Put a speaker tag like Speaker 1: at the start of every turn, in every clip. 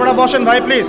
Speaker 1: আপনারা বসেন ভাই প্লিজ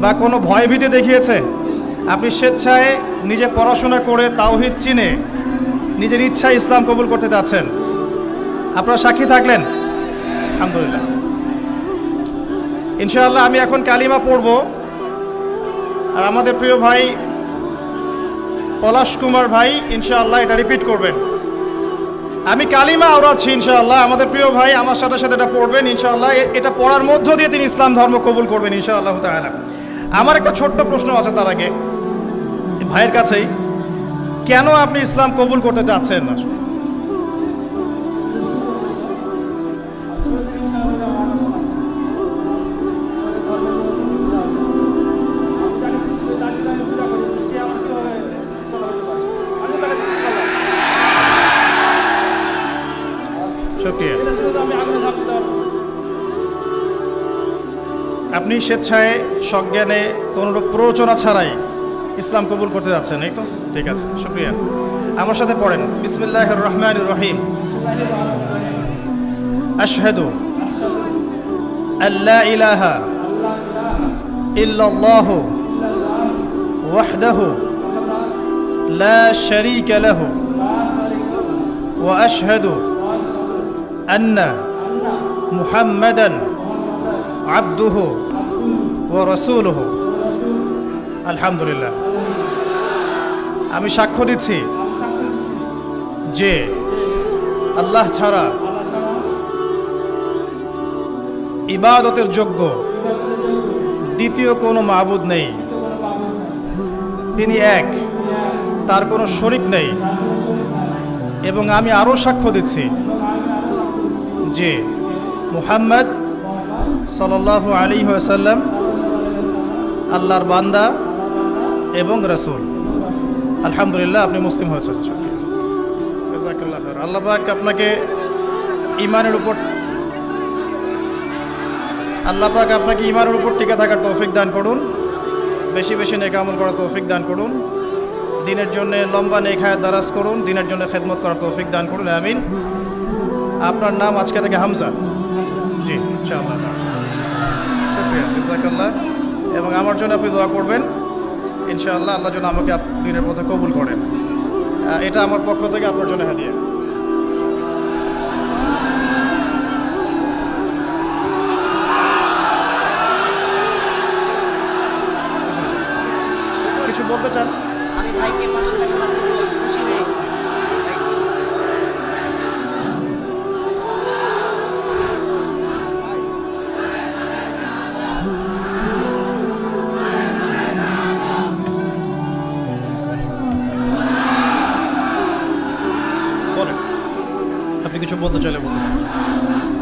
Speaker 1: বা কোনো ভয়ভীতি দেখিয়েছে? আপনি স্বেচ্ছায় নিজে পড়াশোনা করে তাওহিদ চিনে নিজের ইচ্ছায় ইসলাম কবুল করতে যাচ্ছেন। আপনারা সাক্ষী থাকলেন? আলহামদুলিল্লাহ। ইনশাআল্লাহ আমি এখন কালিমা পড়ব। আর আমাদের প্রিয় ভাই পলাশ কুমার ভাই ইনশাআল্লাহ এটা রিপিট করবেন। আমি কালিমা আওড়াচ্ছি ইনশাআল্লাহ। আমাদের প্রিয় ভাই আমার সাথে সাথে এটা পড়বেন ইনশাআল্লাহ। এটা পড়ার মধ্য দিয়ে তিনি ইসলাম ধর্ম কবুল করবেন ইনশাআল্লাহ তাআলা। আমার একটা ছোট্ট প্রশ্ন আছে তার আগে। ভাইয়ের কাছেই। কেন আপনি ইসলাম কবুল করতে চাচ্ছেন না? শুক্রিয়া আপনি স্বেচ্ছায় সজ্ঞানে কোনোরূপ প্ররোচনা ছাড়াই ইসলাম কবুল করতে যাচ্ছেন, এই তো? ঠিক আছে, শুক্রিয়া। আমার সাথে পড়েন। বিসমিল্লাহ রহমান রহিম। আশহাদু আল্লাহ ইলাহা ইল্লাল্লাহ ওয়াহদাহু লা লাহু ওয়া আশহাদু আন্না মুহাম্মাদান আব্দুহু ও আলহামদুলিল্লাহ। আমি সাক্ষ্য দিচ্ছি যে আল্লাহ ছাড়া ইবাদতের যোগ্য দ্বিতীয় কোনো মাবুদ নেই। তিনি এক, তার কোনো শরিক নেই। এবং আমি আরও সাক্ষ্য দিচ্ছি যে মুহাম্মদ সাল্লাহ আলী সাল্লাম আল্লাহর বান্দা এবং রসুল। আলহামদুলিল্লাহ, আপনি মুসলিম হয়েছেন আল্লাহ আপনাকে ইমানের উপর আল্লাহ পাক আপনাকে ইমানের উপর টিকে থাকার তৌফিক দান করুন। বেশি বেশি নেকামল করার তৌফিক দান করুন। দিনের জন্য লম্বা নেখায় দারাজ করুন। দিনের জন্য খেদমত করার তৌফিক দান করুন। আমিন। আপনার নাম আজকে থেকে হামজা। জি শুক্রিয়া। এবং আমার জন্য আপনি দোয়া করবেন। ইনশাআল্লাহ আল্লাহ জন্য আমাকে দিনের পথে কবুল করেন। এটা আমার পক্ষ থেকে আপনার জন্য হারিয়ে কিছু বলতে চান?
Speaker 2: আমি ভাইকে পাশে
Speaker 1: আপনি কিছু বলতে চাইলে বলতে